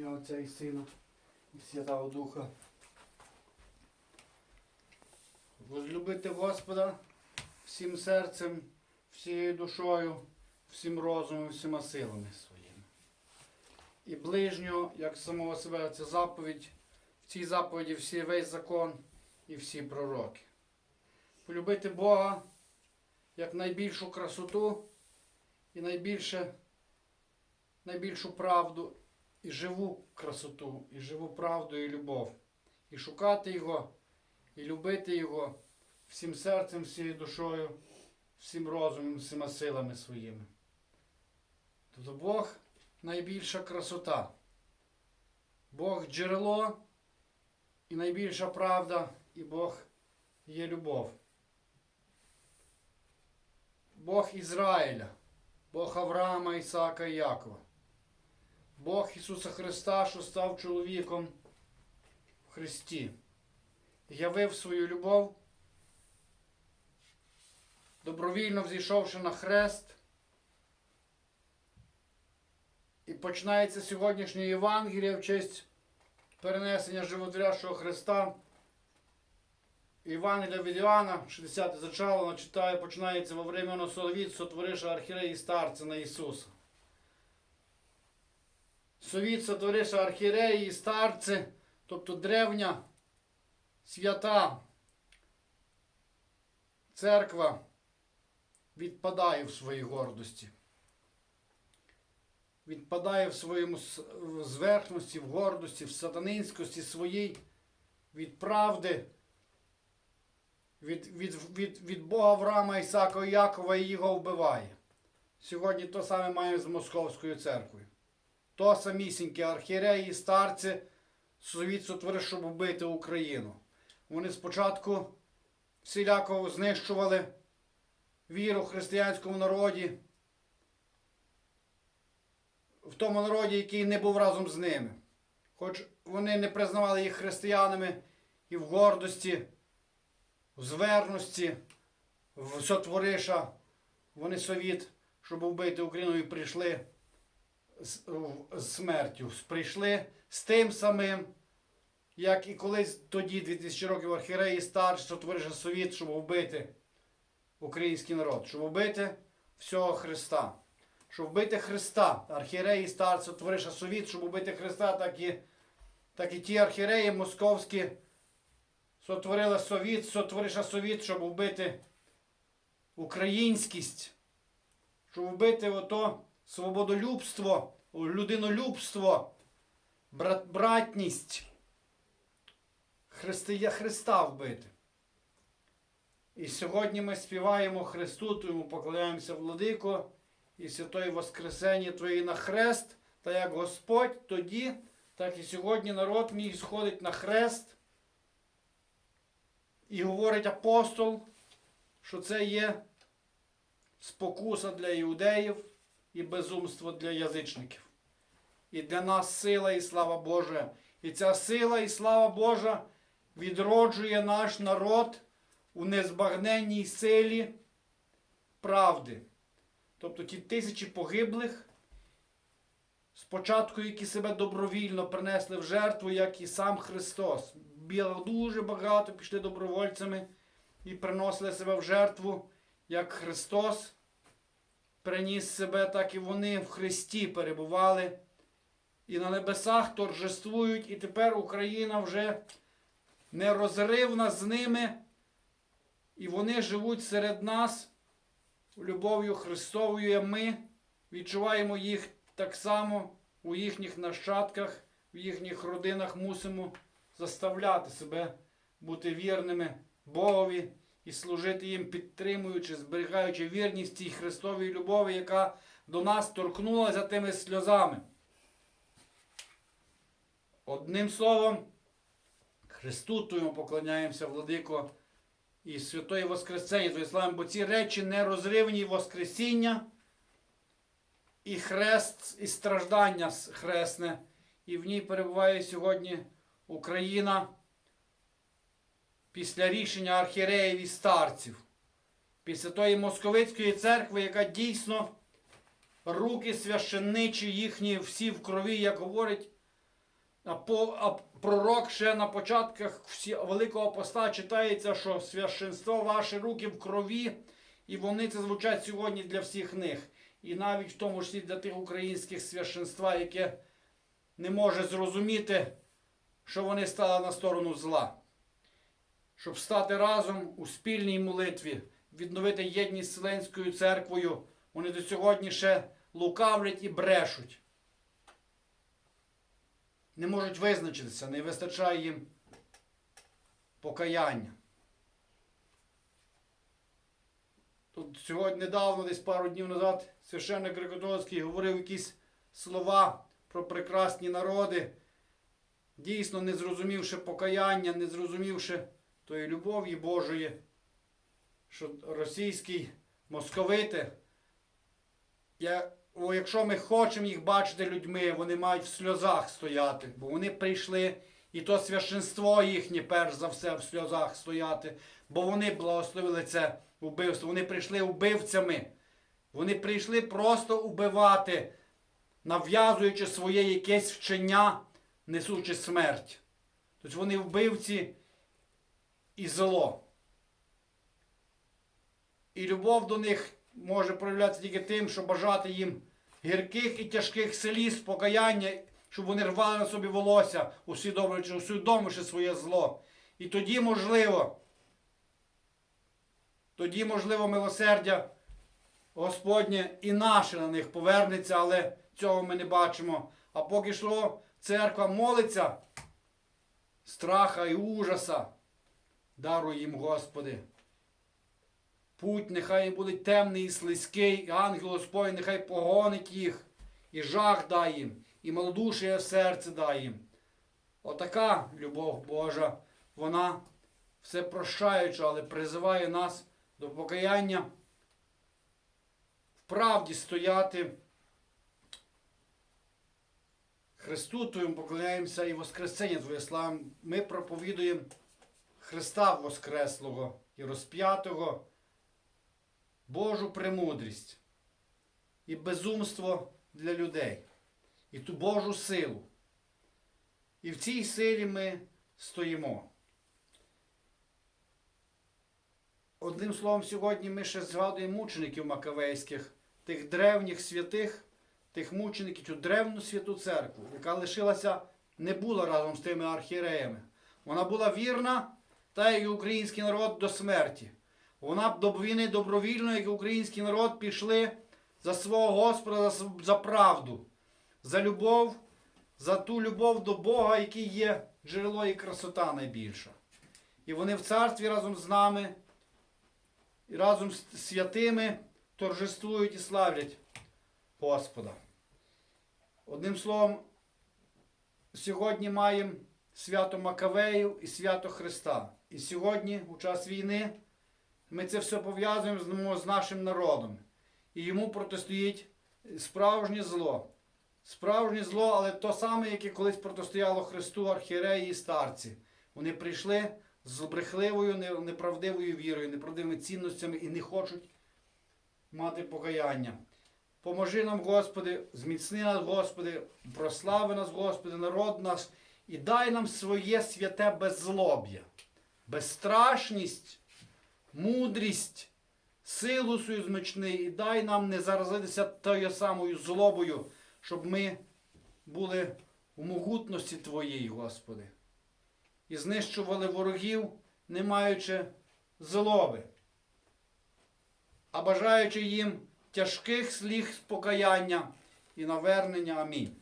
і Отця і Сина, і Святого Духа. Возлюбити Господа всім серцем, всією душою, всім розумом, всіма силами своїми. І ближнього, як самого себе, це заповідь. В цій заповіді всі весь закон і всі пророки. Полюбити Бога як найбільшу красоту і найбільше, найбільшу правду, і живу красоту, і живу правду і любов. І шукати Його, і любити Його всім серцем, всією душою, всім розумом, всіма силами своїми. Тобто Бог найбільша красота. Бог джерело і найбільша правда, і Бог є любов. Бог Ізраїля, Бог Авраама, Ісаака і Якова. Бог Ісуса Христа, що став чоловіком в Христі, явив свою любов, добровільно взійшовши на хрест. І починається сьогоднішнє Євангеліє в честь перенесення животворящого Христа. Євангелія від Іоанна, 60 зачало, вона читає, починається во времена Соловіт, сотвориша архіреї старця на Ісуса. Совіт сотвориша архіреї старці, тобто древня свята церква відпадає в своїй гордості. Відпадає в своєму зверхності, в гордості, в сатанинськості своїй від правди, від, від, від, від Бога Авраама, Ісака Якова і його вбиває. Сьогодні то саме маємо з Московською церквою. То самісінькі архієреї і старці совіт сотворив, щоб вбити Україну. Вони спочатку всіляко знищували віру в християнському народі, в тому народі, який не був разом з ними. Хоч вони не признавали їх християнами і в гордості, в зверності, в сотвориша, вони совіт, щоб вбити Україну і прийшли з, смертю. Прийшли з тим самим, як і колись тоді, 2000 років архіреї старші, сотвориша совіт, щоб вбити український народ, щоб вбити всього Христа. Щоб вбити Христа, архієреї старці, сотвориша совіт, щоб вбити Христа, так і, так і ті архієреї московські сотворили совіт, сотвориша совіт, щоб вбити українськість, щоб вбити ото свободолюбство, людинолюбство, брат, братність, Христия, Христа вбити. І сьогодні ми співаємо Христу, тому поклоняємося владико і святої Воскресення Твої на хрест, та як Господь тоді, так і сьогодні народ мій сходить на хрест. І говорить апостол, що це є спокуса для іудеїв і безумство для язичників. І для нас сила і слава Божа. І ця сила і слава Божа відроджує наш народ у незбагненній силі правди. Тобто ті тисячі погиблих, спочатку, які себе добровільно принесли в жертву, як і сам Христос. Біло дуже багато пішли добровольцями і приносили себе в жертву, як Христос приніс себе, так і вони в Христі перебували. І на небесах торжествують, і тепер Україна вже нерозривна з ними, і вони живуть серед нас любов'ю Христовою, ми відчуваємо їх так само у їхніх нащадках, в їхніх родинах мусимо заставляти себе бути вірними Богові і служити їм, підтримуючи, зберігаючи вірність цій Христовій любові, яка до нас торкнулася тими сльозами. Одним словом, Христу Твоєму поклоняємося, владико, і святої Воскресення Твоє славимо, бо ці речі нерозривні Воскресіння і хрест, і страждання хресне. І в ній перебуває сьогодні Україна після рішення архієреїв і старців, після тої московицької церкви, яка дійсно руки священничі їхні всі в крові, як говорить пророк ще на початках Великого Поста читається, що священство ваші руки в крові, і вони це звучать сьогодні для всіх них. І навіть в тому числі для тих українських священства, яке не може зрозуміти, що вони стали на сторону зла. Щоб стати разом у спільній молитві, відновити єдність з церквою, вони до сьогодні ще лукавлять і брешуть. Не можуть визначитися, не вистачає їм покаяння. Тут сьогодні недавно, десь пару днів назад, священник Григородський говорив якісь слова про прекрасні народи, дійсно не зрозумівши покаяння, не зрозумівши тої любові Божої, що російський московити, я о, якщо ми хочемо їх бачити людьми, вони мають в сльозах стояти, бо вони прийшли, і то священство їхнє, перш за все, в сльозах стояти, бо вони благословили це вбивство. Вони прийшли вбивцями. Вони прийшли просто убивати, нав'язуючи своє якесь вчення, несучи смерть. Тобто вони вбивці і зло. І любов до них може проявлятися тільки тим, що бажати їм гірких і тяжких сліз, покаяння, щоб вони рвали на собі волосся, усвідомлюючи, усвідомивши своє зло. І тоді можливо, тоді, можливо, милосердя Господнє і наше на них повернеться, але цього ми не бачимо. А поки що церква молиться, страха і ужаса. Даруй їм, Господи. Путь нехай буде темний і слизький, і ангел Господь нехай погонить їх, і жах дай їм, і малодушие в серце дай їм. Отака любов Божа, вона все прощаюча, але призиває нас до покаяння, в правді стояти. Христу Твоєму поклоняємося і Воскресення Твоє слава. Ми проповідуємо Христа Воскреслого і розп'ятого. Божу премудрість і безумство для людей, і ту Божу силу. І в цій силі ми стоїмо. Одним словом, сьогодні ми ще згадуємо мучеників Макавейських, тих древніх святих, тих мучеників, цю древну святу церкву, яка лишилася, не була разом з тими архієреями. Вона була вірна, та й український народ до смерті. Вона б до війни добровільно, як і український народ, пішли за свого Господа, за, за правду, за любов, за ту любов до Бога, який є джерело і красота найбільша. І вони в царстві разом з нами, і разом з святими торжествують і славлять Господа. Одним словом, сьогодні маємо свято Макавеїв і свято Христа. І сьогодні, у час війни, ми це все пов'язуємо з- нашим народом. І йому протистоїть справжнє зло. Справжнє зло, але то саме, яке колись протистояло Христу архієреї і старці. Вони прийшли з брехливою, неправдивою вірою, неправдивими цінностями і не хочуть мати покаяння. Поможи нам, Господи, зміцни нас, Господи, прослави нас, Господи, народ наш, і дай нам своє святе беззлоб'я, безстрашність мудрість, силу свою змични, і дай нам не заразитися тою самою злобою, щоб ми були у могутності Твоїй, Господи, і знищували ворогів, не маючи злоби, а бажаючи їм тяжких слів покаяння і навернення. Амінь.